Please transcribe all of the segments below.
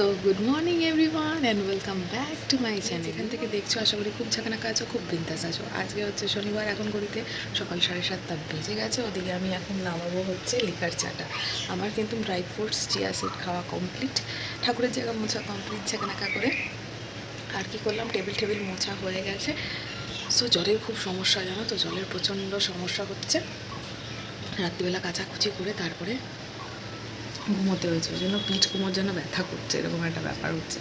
So good morning everyone and welcome back to my channel এখান থেকে দেখছ, আশা করি খুব ঝাঁকানাকা আছো খুব বিন্দাস আছো। আজকে হচ্ছে শনিবার, এখন ঘড়িতে সকাল সাড়ে সাতটা বেজে গেছে। ওদিকে আমি এখন নামাবো হচ্ছে লিকার চাটা। আমার কিন্তু ড্রাই ফ্রুটস, চিয়া সিড খাওয়া কমপ্লিট। ঠাকুরের জায়গা মোছা কমপ্লিট ঝাঁকানাকা করে। আর কি করলাম, টেবিল টেবিল মোছা হয়ে গেছে। সো জলের খুব সমস্যা, জানো তো? জলের প্রচণ্ড সমস্যা হচ্ছে। রাত্রিবেলা কাচাকুচি করে তারপরে ঘুমোতে হয়েছে ওই জন্য পিঠ কোমর যেন ব্যথা করছে এরকম একটা ব্যাপার হচ্ছে।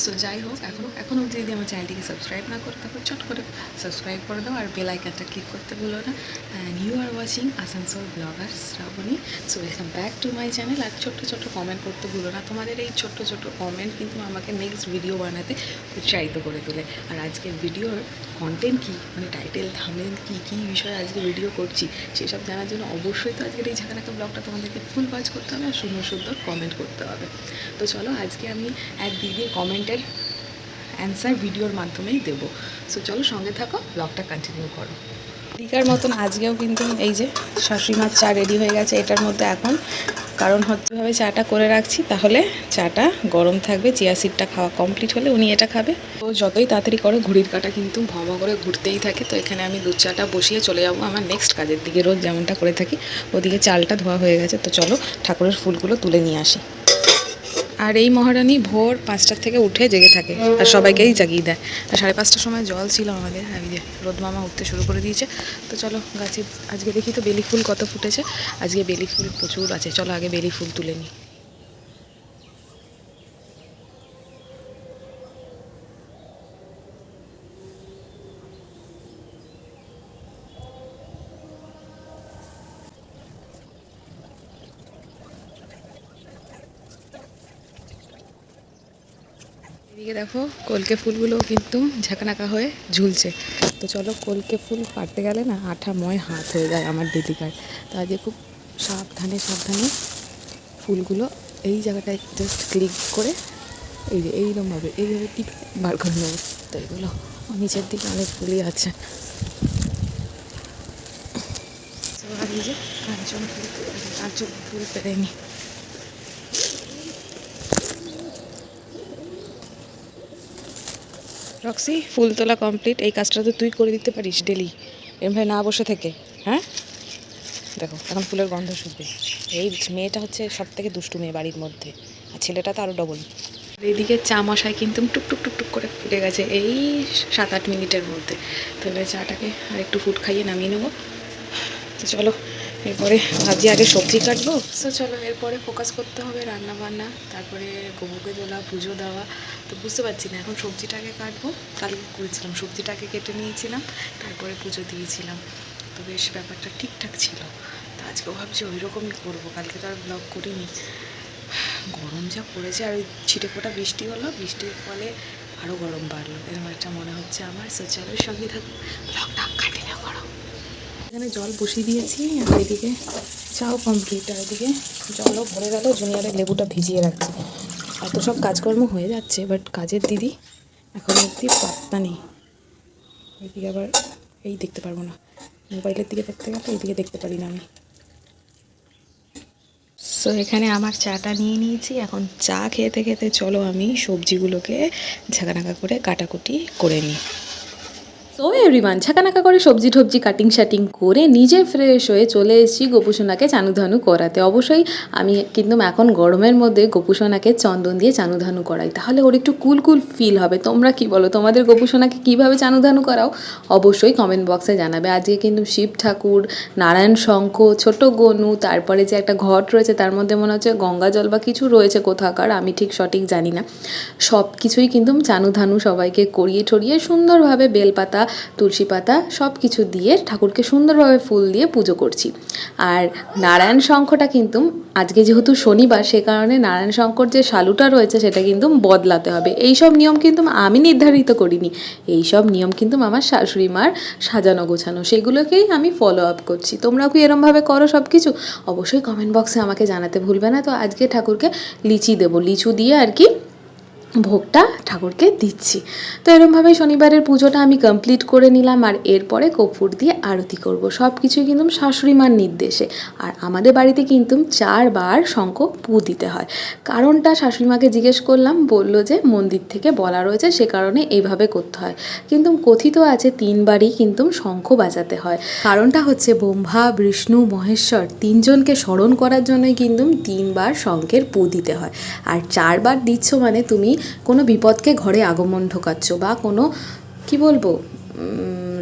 সো যাই হোক, এখন এখন অবধি যদি আমার চ্যানেলটিকে সাবস্ক্রাইব না করো তারপর চট করে সাবস্ক্রাইব করে দাও আর বেল আইকনটা ক্লিক করতে ভুলো না। And you are watching Asansol vlogger Srabani so welcome back to my channel আর ছোট্ট ছোট্ট কমেন্ট করতে ভুলো না। তোমাদের এই ছোট্ট ছোট্ট কমেন্ট কিন্তু আমাকে নেক্সট ভিডিও বানাতে উৎসাহিত করে তোলে। আর আজকের ভিডিওর কন্টেন্ট কী? মানে টাইটেল থামেল কী? কী বিষয়ে আজকে ভিডিও করছি? সেসব জানার জন্য অবশ্যই তো আজকের এই ঝাঁকানাকা ব্লগটা তোমাদেরকে ফুল ওয়াচ করতে হবে আর সুন্দর সুন্দর কমেন্ট করতে হবে। তো চলো, আজকে আমি এক দিদির কমেন্টের অ্যান্সার ভিডিওর মাধ্যমেই দেবো। সো চলো সঙ্গে থাকো ব্লগটা কন্টিনিউ করো। টিকার মতন আজকেও কিন্তু এই যে শাশুড়ি মাছ চা রেডি হয়ে গেছে, এটার মধ্যে এখন কারণ হচ্ছে ভাবে চাটা করে রাখছি, তাহলে চাটা গরম থাকবে চিয়া সিডটা খাওয়া কমপ্লিট হলে উনি এটা খাবে। তো যতই তাড়াতাড়ি করে, ঘড়ির কাটা কিন্তু ভম করে ঘুরতেই থাকে, তো এখানে আমি দুধ চাটা বসিয়ে চলে যাব আমার নেক্সট কাজের দিকে, রোজ যেমনটা করে থাকি, ওদিকে চালটা ধোয়া হয়ে গেছে, তো চলো ঠাকুরের ফুলগুলো তুলে নিয়ে আসি। আর এই মহারানী ভোর পাঁচটার থেকে উঠে জেগে থাকে আর সবাইকেই জাগিয়ে দেয়। আর সাড়ে পাঁচটার সময় জল ছিল আমাদের আর যে রোদ মামা উঠতে শুরু করে দিয়েছে। তো চলো গাছে, আজকে দেখি তো বেলি ফুল কত ফুটেছে। আজকে বেলি ফুল প্রচুর আছে, চলো আগে বেলি ফুল তুলে নিই। এদিকে দেখো কলকে ফুলগুলো কিন্তু ঝাঁকানাকা হয়ে ঝুলছে। তো চলো কলকে ফুল কাটতে গেলে না আঠাময় হাত হয়ে যায় আমার ডেলিকার তো আজকে খুব সাবধানে সাবধানে ফুলগুলো এই জায়গাটায় জাস্ট ক্লিক করে এই যে এইরকমভাবে এইভাবে টিপে বার করে নেব। তো এগুলো নিচের দিকে অনেক ফুলই আছে। তো যে কাঞ্চন ফুল কাঞ্চন ফুল পেরেনি। রক্সি ফুল তোলা কমপ্লিট এই কাজটা তো তুই করে দিতে পারিস ডেলি এমভাবে না বসে থেকে হ্যাঁ? দেখো, এখন ফুলের গন্ধ শুনবে। এই মেয়েটা হচ্ছে সব থেকে দুষ্টু মেয়ে বাড়ির মধ্যে, আর ছেলেটা তো আরও ডবল এইদিকে চা মশাই কিন্তু টুক টুক টুক টুক করে ফুটে গেছে, এই সাত আট মিনিটের মধ্যে। তাহলে চাটাকে আর একটু ফুট খাইয়ে নামিয়ে নেব। তো চলো এরপরে ভাবছি আগে সবজি কাটবো। তো চলো, এরপরে ফোকাস করতে হবে রান্না বান্না তারপরে গোবুকে তোলা, পুজো দেওয়া। তো বুঝতে পারছি না, এখন সবজিটাকে কাটবো। কাল করেছিলাম, সবজিটাকে কেটে নিয়েছিলাম, তারপরে পুজো দিয়েছিলাম। তো বেশ, ব্যাপারটা ঠিকঠাক ছিল। তো আজকেও ভাবছি ওই রকমই করব, কালকে তো আর ব্লগ করিনি। গরম যা পড়েছে, আর ওই ছিটে ফোটা বৃষ্টি হলো, বৃষ্টির ফলে আরও গরম বাড়লো, এরকম একটা মনে হচ্ছে আমার। সো চলো, সঙ্গে থাকুন ব্লগটা কাটে না করো। এখানে জল বসিয়ে দিয়েছি, আর এদিকে চাও কমপ্লিট আর এদিকে জলও ভরে গেল, জুনিয়রের লেবুটা ভিজিয়ে রাখছি। এত সব কাজকর্ম হয়ে যাচ্ছে বাট কাজের দিদি এখন অব্দি পাত্তা নেই। এদিকে আবার এই দেখতে পারব না। মোবাইলের দিকে দেখতে গেলে এইদিকে দেখতে পারি না আমি। সো এখানে আমার চাটা নিয়ে নিয়েছি। এখন চা খেতে খেতে চলো আমি সবজিগুলোকে ঝাঁকানাকা করে কাটাকুটি করে নিই। সো এভরিওয়ান ছাকানাকা করে সবজি টবজি কাটিং শাটিং করে নিজে ফ্রেশ হয়ে চলে এসেছি গোপুসোনাকে চানুধানু করাতে। অবশ্যই আমি কিন্তু এখন গরমের মধ্যে গোপুসোনাকে চন্দন দিয়ে চানুধানু করাই। তাহলে ওর একটু কুল কুল ফিল হবে। তোমরা কি বলো? তোমাদের গোপুসোনাকে কীভাবে চানুধানু করাও? অবশ্যই কমেন্ট বক্সে জানাবে। আজকে কিন্তু শিব ঠাকুর, নারায়ণ শঙ্খ, ছোট গনু, তারপরে যে একটা ঘট রয়েছে, তার মধ্যে মনে হচ্ছে গঙ্গা জল বা কিছু রয়েছে কোথাকার, আমি ঠিক সঠিক জানি না। সব কিছুই কিন্তু চানুধানু সবাইকে করিয়ে ঠরিয়ে সুন্দরভাবে বেলপাতা তুলসী পাতা সব কিছু দিয়ে ঠাকুরকে সুন্দরভাবে ফুল দিয়ে পুজো করছি। আর নারায়ণ শঙ্খটা কিন্তু আজকে যেহেতু শনিবার, সে কারণে নারায়ণ শঙ্কর যে শালুটা রয়েছে সেটা কিন্তু বদলাতে হবে। এই সব নিয়ম কিন্তু আমি নির্ধারিত করিনি। এই সব নিয়ম কিন্তু আমার শাশুড়ি মার সাজানো গোছানো, সেগুলোকেই আমি ফলো আপ করছি। তোমরাও কি এরমভাবে করো সব কিছু অবশ্যই কমেন্ট বক্সে আমাকে জানাতে ভুলবে না। তো আজকে ঠাকুরকে লিচি দেবো। লিচু দিয়ে আর কি ভোগটা ঠাকুরকে দিচ্ছি। তো এরমভাবে শনিবারের পুজোটা আমি কমপ্লিট করে নিলাম আর এরপরে কর্পূর দিয়ে আরতি করব। সব কিছুই কিন্তু শাশুড়ি মার নির্দেশে। আর আমাদের বাড়িতে কিন্তু চারবার শঙ্খ পু দিতে হয়। কারণটা শাশুড়ি মাকে জিজ্ঞেস করলাম, বলল যে মন্দির থেকে বলা রয়েছে সে কারণে এইভাবে করতে হয়। কিন্তু কথিত আছে তিনবারই কিন্তু শঙ্খ বাজাতে হয়। কারণটা হচ্ছে ব্রহ্মা, বিষ্ণু, মহেশ্বর তিনজনকে স্মরণ করার জন্যই কিন্তু তিনবার শঙ্খের পু দিতে হয়। আর চারবার দিচ্ছ মানে তুমি কোনো বিপদকে ঘরে আগমন ঢোকাচ্ছ বা কোনো কি বলব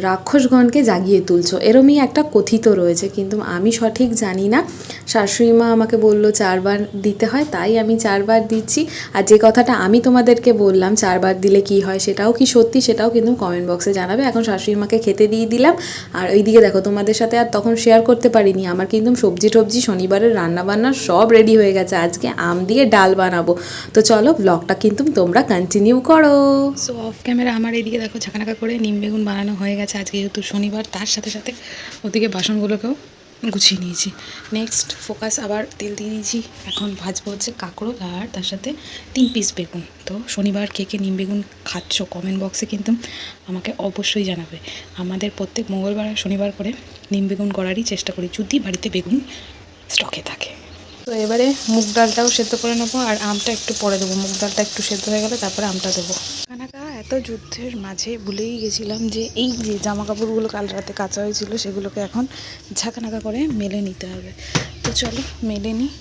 রাক্ষসগণকে জাগিয়ে তুলছো। এরমই একটা কথিত রয়েছে, কিন্তু আমি সঠিক জানি না। শাশুড়ি মা আমাকে বলল, চারবার দিতে হয়। তাই আমি চারবার দিচ্ছি। আর যে কথাটা আমি তোমাদেরকে বললাম, চারবার দিলে কি হয়? সেটাও কি সত্যি, সেটাও কিন্তু কমেন্ট বক্সে জানাবে। এখন শাশুড়ি মাকে খেতে দিয়ে দিলাম। আর ওইদিকে দেখো, তোমাদের সাথে আর তখন শেয়ার করতে পারিনি। আমার কিন্তু সবজি টবজি শনিবারের রান্না বান্না সব রেডি হয়ে গেছে। আজকে আম দিয়ে ডাল বানাবো। তো চলো ব্লগটা কিন্তু তোমরা কন্টিনিউ করো। সো অফ ক্যামেরা আমার এইদিকে দেখো ঝাঁকানাকা করে নিম বেগুন বানানো হয়ে গেছে। আজকে যেহেতু শনিবার, তার সাথে সাথে ওদিকে বাসনগুলোকেও গুছিয়ে নিয়েছি। নেক্সট ফোকাস আবার তেল দিয়ে দিয়েছি। এখন ভাজবো হচ্ছে কাঁকড়ো আর তার সাথে তিন পিস বেগুন। তো শনিবার কে কে নিম বেগুন খাচ্ছ কমেন্ট বক্সে কিন্তু আমাকে অবশ্যই জানাবে। আমাদের প্রত্যেক মঙ্গলবার আর শনিবার করে নিম বেগুন করারই চেষ্টা করি। যদি বাড়িতে বেগুন স্টকে থাকে। তো এবারে মুগ ডালটাও সেদ্ধ করে নেব আর আমটা একটু পরে দেবো। মুগ ডালটা একটু সেদ্ধ হয়ে গেলে তারপরে আমটা দেবো। কানাকা, এত যুদ্ধের মাঝে ভুলেই গেছিলাম যে এই যে জামা কাপড়গুলো কাল রাতে কাঁচা হয়েছিল সেগুলোকে এখন ঝাঁকানাকা করে মেলে নিতে হবে। তো চলো, মেলে নিই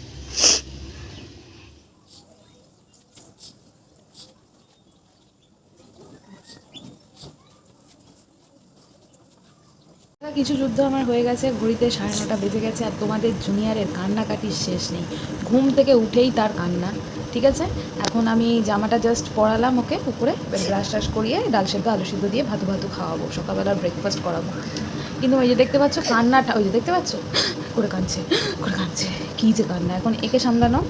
কিছু যুদ্ধ আমার হয়ে গেছে, ঘড়িতে সাড়ে নটা বেজে গেছে আর তোমাদের জুনিয়রের কান্নাকাটির শেষ নেই। ঘুম থেকে উঠেই তার কান্না, ঠিক আছে? এখন আমি জামাটা জাস্ট পরালাম ওকে, উপরে ব্রাশ টাশ করিয়ে ডাল সেদ্ধ, আলু সিদ্ধ দিয়ে ভাতু ভাতু খাওয়াবো সকালবেলা ব্রেকফাস্ট করাবো। কিন্তু ওই যে দেখতে পাচ্ছ, কান্নাটা, ওই যে দেখতে পাচ্ছ? করে কাঁদছে করে কাঁদছে, কী যে কান্না। এখন একে সামলানো,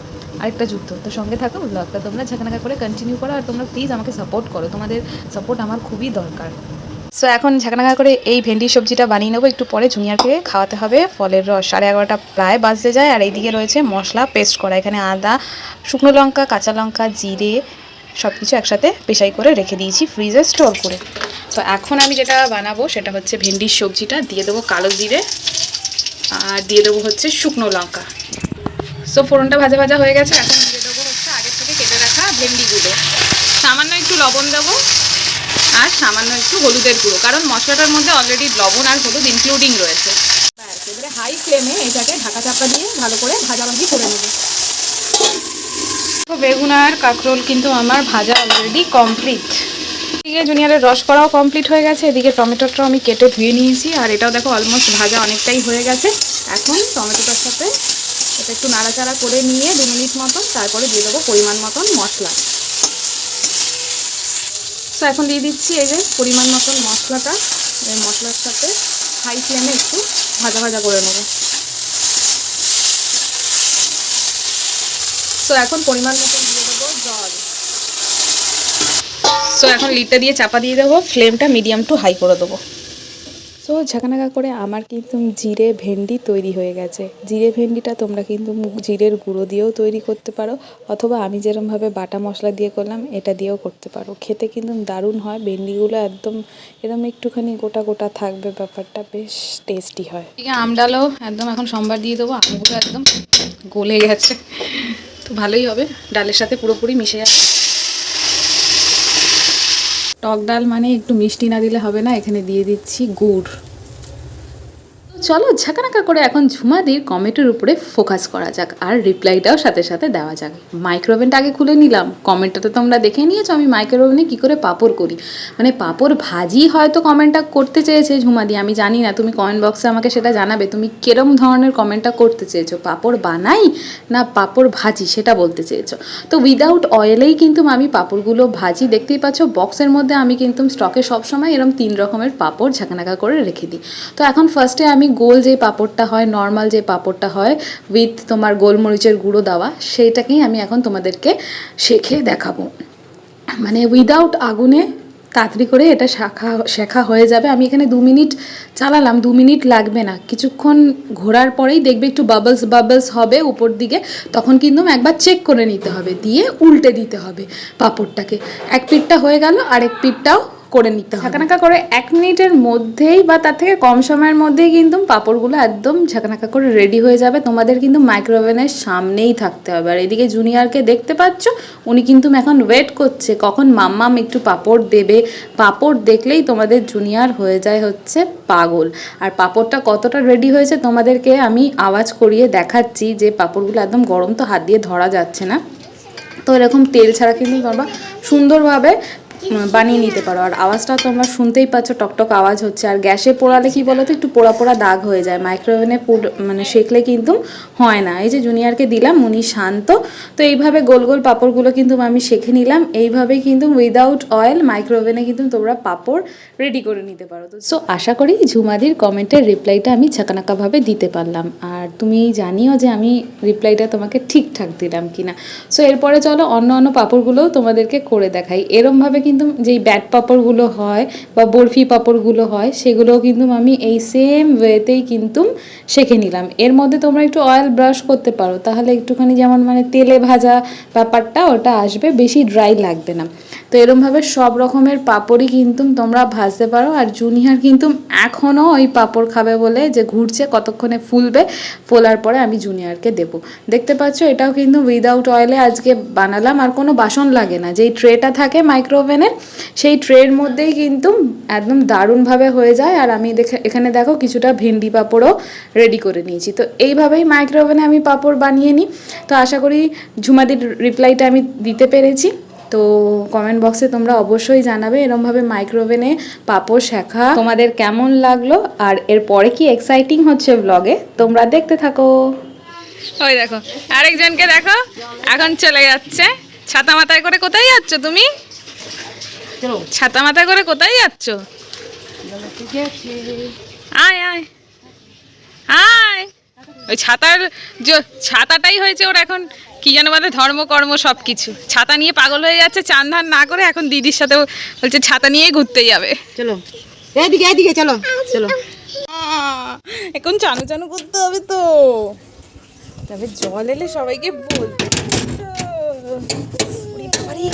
আরেকটা যুদ্ধ। তো সঙ্গে থাকো ব্লগটা তোমরা ঝাঁকানাকা করে কন্টিনিউ করো আর তোমরা প্লিজ আমাকে সাপোর্ট করো। তোমাদের সাপোর্ট আমার খুবই দরকার। সো এখন ঝাঁকানাকা করে এই ভেন্ডি সবজিটা বানিয়ে নেব। একটু পরে জুনিয়রকে খাওয়াতে হবে। ফলের রস সাড়ে এগারোটা প্রায় বাজতে যায়। আর এইদিকে রয়েছে মশলা, পেস্ট করা। এখানে আদা, শুকনো লঙ্কা, কাঁচা লঙ্কা, জিরে সব কিছু একসাথে পেশাই করে রেখে দিয়েছি ফ্রিজে স্টোর করে। তো এখন আমি যেটা বানাবো সেটা হচ্ছে ভেন্ডির সবজিটা। দিয়ে দেবো কালো জিরে আর দিয়ে দেবো হচ্ছে শুকনো লঙ্কা। সো ফোড়নটা ভাজা ভাজা হয়ে গেছে। এখন দিয়ে দেবো হচ্ছে আগের থেকে কেটে রাখা ভেন্ডিগুলো। সামান্য একটু লবণ দেবো। আর সামান্য একটু হলুদের গুঁড়ো, কারণ মশলাটার মধ্যে অলরেডি লবণ আর হলুদ ইনক্লুডিং রয়েছে। এবারে হাই ফ্লেমে এটাকে ঢাকা চাপা দিয়ে ভালো করে ভাজাভাজি করে নেব। বেগুন আর কাঁকরোল কিন্তু আমার ভাজা অলরেডি কমপ্লিট এদিকে জুনিয়রের রস করাও কমপ্লিট হয়ে গেছে। এদিকে টমেটোটাও আমি কেটে ধুয়ে নিয়েছি। আর এটাও দেখো অলমোস্ট ভাজা অনেকটাই হয়ে গেছে। এখন টমেটোটার সাথে এটা একটু নাড়াচাড়া করে নিয়ে দু মিনিট মতন, তারপরে দিয়ে দেবো পরিমাণ মতন মশলা। তো এখন দিয়ে দিচ্ছি এই যে পরিমাণ মতন মশলাটা। এই মশলার সাথে হাই ফ্লেমে একটু ভাজা ভাজা করে নেব। তো এখন পরিমাণ মতন দিয়ে দেবো জল। সো এখন লিডটা দিয়ে চাপা দিয়ে দেবো ফ্লেমটা মিডিয়াম টু হাই করে দেবো। সো ঝাঁকানাকা করে আমার কিন্তু জিরে ভেন্ডি তৈরি হয়ে গেছে। জিরে ভেন্ডিটা তোমরা কিন্তু মুগ- জিরের গুঁড়ো দিয়েও তৈরি করতে পারো অথবা আমি যেরমভাবে বাটা মশলা দিয়ে করলাম, এটা দিয়েও করতে পারো। খেতে কিন্তু দারুণ হয়, ভেন্ডিগুলো একদম এরকম একটুখানি গোটা গোটা থাকবে ব্যাপারটা, বেশ টেস্টি হয়। ঠিক আছে আমডালও একদম এখন সোমবার দিয়ে দেবো, আমগুলো একদম গলে গেছে, তো ভালোই হবে, ডালের সাথে পুরোপুরি মিশে যাবে টক ডাল মানে একটু মিষ্টি না দিলে হবে না এখানে দিয়ে দিচ্ছি গুড়। চলো ঝাঁকানাকা করে এখন ঝুমাদির কমেন্টের উপরে ফোকাস করা যাক, আর রিপ্লাইটাও সাথে সাথে দেওয়া যাক। মাইক্রোওভেনটা আগে খুলে নিলাম, কমেন্টটা তো তোমরা দেখে নিয়েছো, আমি মাইক্রোওভেনে কী করে পাপড় করি? মানে পাপড় ভাজি হয়তো কমেন্টটা করতে চেয়েছে ঝুমাদি, আমি জানি না, তুমি কমেন্ট বক্সে আমাকে সেটা জানাবে, তুমি কিরম ধরনের কমেন্টটা করতে চেয়েছো? পাপড় বানাই না পাপড় ভাজি, সেটা বলতে চেয়েছো? তো উইদাউট অয়েলেই কিন্তু আমি পাপড়গুলো ভাজি, দেখতেই পাচ্ছ বক্সের মধ্যে আমি কিন্তু স্টকে সবসময় এরকম তিন রকমের পাপড় ঝাঁকানাকা করে রেখে দিই। তো এখন ফার্স্টে আমি গোল যে পাপড়টা হয় নর্মাল যে পাপড়টা হয় উইথ তোমার গোলমরিচের গুঁড়ো দেওয়া, সেইটাকেই আমি এখন তোমাদেরকে শেখে দেখাবো। মানে উইদাউট আগুনে তাড়াতাড়ি করে এটা শাখা, শেখা হয়ে যাবে। আমি এখানে দু মিনিট চালালাম, দু মিনিট লাগবে না। কিছুক্ষণ ঘোরার পরেই দেখবে একটু বাবলস বাবলস হবে উপর দিকে, তখন কিন্তু একবার চেক করে নিতে হবে, দিয়ে উল্টে দিতে হবে পাঁপড়টাকে। এক পিঠটা হয়ে গেল, আরেক পিঠটাও করে নিতে হবে। ঝাঁকানাকা করে এক মিনিটের মধ্যেই বা তার থেকে কম সময়ের মধ্যেই কিন্তু পাঁপড়গুলো একদম ঝাঁকানাকা করে রেডি হয়ে যাবে। তোমাদের কিন্তু মাইক্রোওভেনের সামনেই থাকতে হবে। আর এদিকে জুনিয়রকে দেখতে পাচ্ছ, উনি কিন্তু এখন ওয়েট করছে, কখন মাম্মাম একটু পাঁপড় দেবে। পাঁপড় দেখলেই তোমাদের জুনিয়র হয়ে যায় হচ্ছে পাগল। আর পাঁপড়টা কতটা রেডি হয়েছে তোমাদেরকে আমি আওয়াজ করিয়ে দেখাচ্ছি যে পাঁপড়গুলো একদম গরম তো হাত দিয়ে ধরা যাচ্ছে না। তো এরকম তেল ছাড়া কিন্তু তোমরা সুন্দরভাবে বানিয়ে নিতে পারো। আর আওয়াজটা তোমরা শুনতেই পাচ্ছ, টকটক আওয়াজ হচ্ছে। আর গ্যাসে পোড়ালে কি বলো তো একটু পোড়া পোড়া দাগ হয়ে যায়। মাইক্রোওভেনে মানে সেকলে কিন্তু হয় না। এই যে জুনিয়রকে দিলাম, উনি শান্ত। তো এইভাবে গোল গোল পাঁপড়গুলো কিন্তু আমি শেখে নিলাম। এইভাবে কিন্তু উইদাউট অয়েল মাইক্রোওভেনে কিন্তু তোমরা পাঁপড় রেডি করে নিতে পারো। তো সো আশা করি ঝুমাদির কমেন্টের রিপ্লাইটা আমি ছাকানাকাভাবে দিতে পারলাম। আর তুমি জানিও যে আমি রিপ্লাইটা তোমাকে ঠিকঠাক দিলাম কিনা। সো এরপরে চলো অন্য অন্য পাঁপড়গুলোও তোমাদেরকে করে দেখাই। এরমভাবে কিন্তু যেই ব্যাট পাপড়গুলো হয় বা বরফি পাঁপড়গুলো হয়, সেগুলোও কিন্তু আমি এই সেম ওয়েতেই কিন্তু শেখে নিলাম। এর মধ্যে তোমরা একটু অয়েল ব্রাশ করতে পারো, তাহলে একটুখানি যেমন মানে তেলে ভাজা ব্যাপারটা ওটা আসবে, বেশি ড্রাই লাগবে না। তো এরমভাবে সব রকমের পাপড়ই কিন্তু তোমরা ভাজতে পারো, আর জুনিয়ার কিন্তু এখনও ওই পাপড় খাবে বলে যে ঘুরছে, কতক্ষণে ফুলবে, ফোলার পরে আমি জুনিয়রকে দেবো। দেখতে পাচ্ছ, এটাও কিন্তু উইদাউট অয়েলে আজকে বানালাম, আর কোনো বাসন লাগে না। যেই ট্রেটা থাকে মাইক্রোওভেনের সেই ট্রের মধ্যেই কিন্তু একদম দারুণভাবে হয়ে যায়। আর আমি দেখে, এখানে দেখো কিছুটা ভেন্ডি পাঁপড়ও রেডি করে নিয়েছি। তো এইভাবেই মাইক্রোওভেনে আমি পাঁপড় বানিয়ে নিই। তো আশা করি ঝুমাদির রিপ্লাইটা আমি দিতে পেরেছি। তো কমেন্ট বক্সে তোমরা অবশ্যই জানাবে এরমভাবে মাইক্রোওভেনে পাপড় শেখা। তোমাদের কেমন লাগল? আর এরপরে কি এক্সাইটিং হচ্ছে ব্লগে তোমরা দেখতে থাকো। ওই দেখো, আরেকজনকে দেখো, এখন চলে যাচ্ছে। ছাতা মাথায় করে কোথায় যাচ্ছ তুমি? ছাতা মাথা করে কোথায় যাচ্ছ? আয় আয়। আয়। ওই ছাতার ছাতাটাই হয়েছে ওর এখন কি যেন বলে ধর্মকর্ম সব কিছু। ছাতা নিয়ে পাগল হয়ে যাচ্ছে চান ধান না করে এখন দিদির সাথে বলছে ছাতা নিয়েই ঘুরতে যাবে। চলো। এদিকে এদিকে চলো চলো। এখন চানু চানু করতে হবে তো। তবে জল এলে সবাইকে বলতে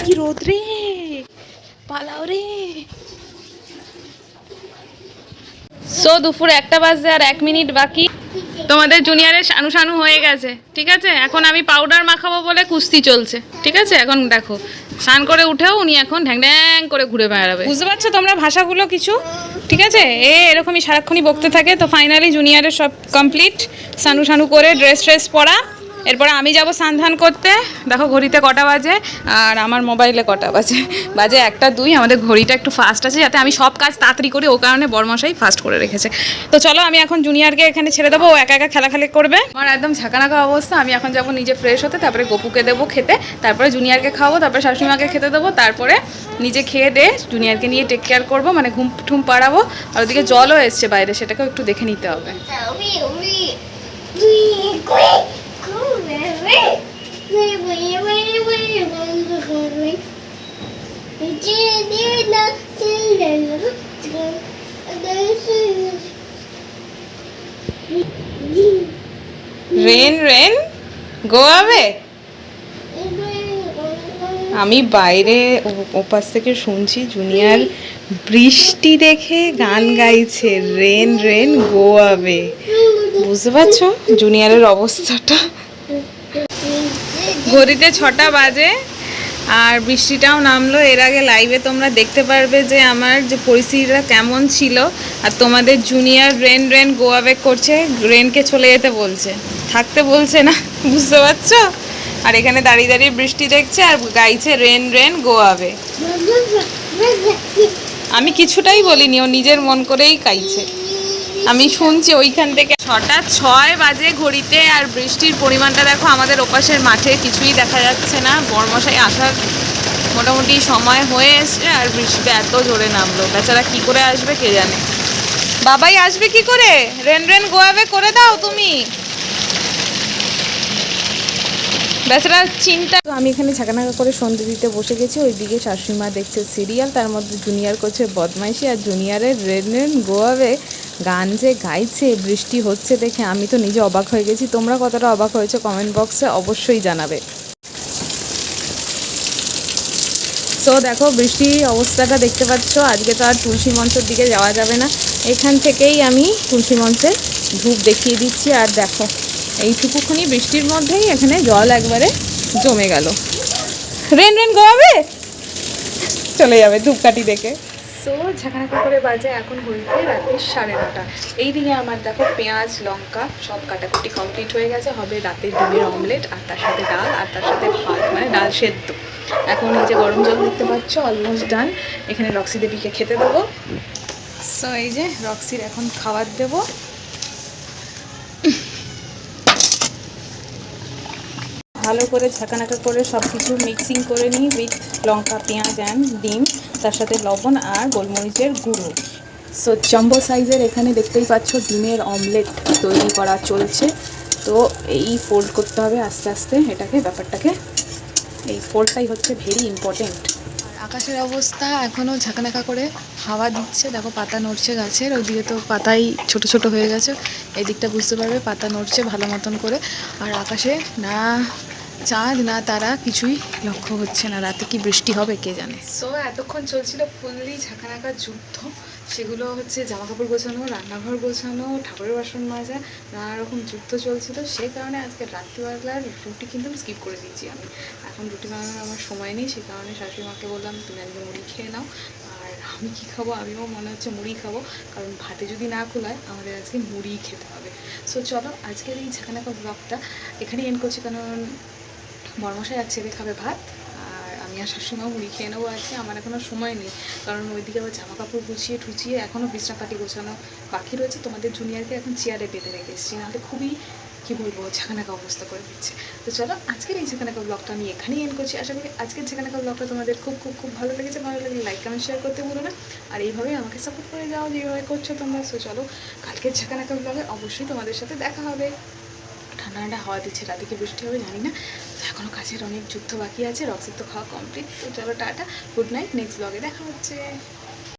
কি রোদ রে। পালাও রে। সো দুপুর একটা বাজে আর এক মিনিট বাকি। তোমাদের জুনিয়রের সানু সানু হয়ে গেছে ঠিক আছে? এখন আমি পাউডার মাখাবো বলে কুস্তি চলছে ঠিক আছে? এখন দেখো স্নান করে উঠেও উনি এখন ঢ্যাং ঢ্যাং করে ঘুরে বেড়াবে। বুঝতে পারছ তোমরা ভাষাগুলো কিছু? ঠিক আছে? এ এরকমই সারাক্ষণই বকতে থাকে তো ফাইনালি জুনিয়রের সব কমপ্লিট সানু সানু করে ড্রেস ট্রেস পরা। এরপরে আমি যাব সান্ধান করতে। দেখো ঘড়িতে কটা বাজে, আর আমার মোবাইলে কটা বাজে। বাজে একটা, দুই, আমাদের ঘড়িটা একটু ফাস্ট আছে যাতে আমি সব কাজ তাড়াতাড়ি করি, ও কারণে বরমশাই ফাস্ট করে রেখেছে। তো চলো আমি এখন জুনিয়রকে এখানে ছেড়ে দেবো, ও একা একা খেলাখালি করবে। আমার একদম ঝাঁকানাকা অবস্থা, আমি এখন যাব নিজে ফ্রেশ হতে, তারপরে গপুকে দেবো খেতে, তারপরে জুনিয়রকে খাওয়াবো, তারপরে শাশুড়িমাকে খেতে দেবো, তারপরে নিজে খেয়ে দে জুনিয়রকে নিয়ে টেক কেয়ার করব মানে ঘুম ঠুম পাড়াবো। আর ওদিকে জলও এসছে বাইরে, সেটাকেও একটু দেখে নিতে হবে। Rain rain, go away. আমি বাইরে ওপাশ থেকে শুনছি জুনিয়র বৃষ্টি দেখে গান গাইছে। Rain rain, go away. বুঝতে পারছ? জুনিয়রের অবস্থাটা। ঘড়িতে ছটা বাজে আর বৃষ্টিটাও নামলো। এর আগে লাইভে তোমরা দেখতে পারবে যে আমার যে পরিস্থিতিটা কেমন ছিল আর তোমাদের junior rain rain go go away করছে, রেনকে চলে যেতে বলছে। থাকতে বলছে না, বুঝতে পারছ? আর এখানে দাঁড়িয়ে দাঁড়িয়ে বৃষ্টি দেখছে আর গাইছে রেন রেন গোয়াবে আমি কিছুটাই বলিনি, ও নিজের মন করেই গাইছে আমি শুনছি ওইখান থেকে। ছটা ছয় বাজে ঘড়িতে আর বৃষ্টির পরিমাণটা দেখো আমাদের ওপাশের মাঠে কিছুই দেখা যাচ্ছে না। বর্মশাই আসার মোটামুটি সময় হয়ে এসছে আর বৃষ্টিতে এত জোরে নামলো। বেচারা কি করে আসবে কে জানে? বাবাই আসবে কি করে? রেন রেন গোয়াবে করে দাও তুমি। বেচারা চিন্তা আমি এখানে ঝাঁকানাকা করে সন্ধে দিতে বসে গেছি। ওইদিকে শাশুড়িমা দেখছে সিরিয়াল, তার মধ্যে জুনিয়র করছে বদমাইশি আর জুনিয়রের রেন রেন গোয়াবে গান যে গাইছে, বৃষ্টি হচ্ছে দেখে আমি তো নিজে অবাক হয়ে গেছি। তোমরা কতটা অবাক হয়েছে কমেন্ট বক্সে অবশ্যই জানাবে। তো দেখো বৃষ্টির অবস্থাটা দেখতে পাচ্ছ। আজকে তো আর তুলসী মঞ্চের দিকে যাওয়া যাবে না। এখান থেকেই আমি তুলসী মঞ্চের ধূপ দেখিয়ে দিচ্ছি। আর দেখো, এইটুকুখানি বৃষ্টির মধ্যেই এখানে জল একবারে জমে গেল। Rain rain, go away? চলে যাবে ধূপকাঠি দেখে। সো ঝাঁকানাকা করে বাজে এখন হয়েছে রাত্রি সাড়ে নটা। এইদিকে আমার দেখো পেঁয়াজ, লঙ্কা সব কাটাকুটি কমপ্লিট হয়ে গেছে। হবে রাতের ডিমের অমলেট আর তার সাথে ডাল আর তার সাথে ভাত মানে ডাল সেদ্ধ। এখন এই যে গরম জল দেখতে পাচ্ছ অলমোস্ট ডান এখানে রক্সি দেবীকে খেতে দেবো। সো এই যে রক্সির এখন খাবার দেবো। ভালো করে ঝাঁকানাকা করে সব কিছু মিক্সিং করে নিই উইথ লঙ্কা, পেঁয়াজ অ্যান্ড ডিম, তার সাথে লবণ আর গোলমরিচের গুঁড়ো। সো জম্বো সাইজের এখানে দেখতেই পাচ্ছ ডিমের অমলেট তৈরি করা চলছে। তো এই ফোল্ড করতে হবে আস্তে আস্তে, এটাকে, ব্যাপারটাকে। এই ফোল্ডটাই হচ্ছে ভেরি ইম্পর্টেন্ট আকাশের অবস্থা এখনও ঝাঁকানাকা করে হাওয়া দিচ্ছে। দেখো পাতা নড়ছে গাছের ওইদিকে তো পাতাই ছোট ছোট হয়ে গেছে। এই দিকটা বুঝতে পারবে, পাতা নড়ছে ভালো মতন করে। আর আকাশে না চাঁদ না তারা কিছুই লক্ষ্য হচ্ছে না। রাতে কি বৃষ্টি হবে, কে জানে? সো এতক্ষণ চলছিল ফুললি ঝাঁকানাকা যুদ্ধ। সেগুলো হচ্ছে জামা কাপড় গোছানো, রান্নাঘর গোছানো, ঠাকুরের বাসন মাজা, নানা রকম যুদ্ধ চলছিল। সেই কারণে আজকে রাত্রিবেলার রুটি কিন্তু স্কিপ করে দিয়েছি আমি। এখন রুটি বানানোর আমার সময় নেই সেই কারণে শাশুড়ি মাকে বললাম, তুমি আজকে মুড়ি খেয়ে নাও। আর আমি কি খাব? আমিও মনে হচ্ছে মুড়ি খাব। কারণ ভাতে যদি না খোলায় আমাদের আজকে মুড়ি খেতে হবে। সো চলো আজকের এই ঝাঁকানাকা ব্লগটা এখানেই এন্ড করছি। কারণ বরমশাই আর ছেলে খাবে ভাত, আর আমি আর শাশুড়িমাও মুড়ি খেয়ে নেব আজকে, আমার এখনও সময় নেই। কারণ ওইদিকে আবার জামা কাপড় গুছিয়ে ঠুচিয়ে এখনও বিছনাপাটি গোছানো বাকি রয়েছে। তোমাদের জুনিয়রকে এখন চেয়ারে বেঁধে রেখে এসেছি, নাহলে খুবই, কি বলব, ঝাঁকানাকা অবস্থা করে দিচ্ছে। তো চলো, আজকের এই ঝাঁকানাকা ব্লগটা আমি এখানেই এন্ড করছি। আশা করি আজকের ঝাঁকানাকা ব্লগটা তোমাদের খুব খুব খুব ভালো লেগেছে। ভালো লাগলে লাইক কমেন্ট শেয়ার করতে ভুলো না। আর এইভাবে আমাকে সাপোর্ট করে যাও, যেভাবে করছ তোমরা। সো চলো, কালকের ঝাঁকানাকা ব্লগে অবশ্যই তোমাদের সাথে দেখা হবে। ঠান্ডা হাওয়া দিচ্ছে রাতে কি বৃষ্টি হবে, জানি না। তো এখনও কাছের অনেক যুদ্ধ বাকি আছে রক্সির খাওয়া কমপ্লিট তো চলো টাটা গুড নাইট নেক্সট ব্লগে দেখা হচ্ছে।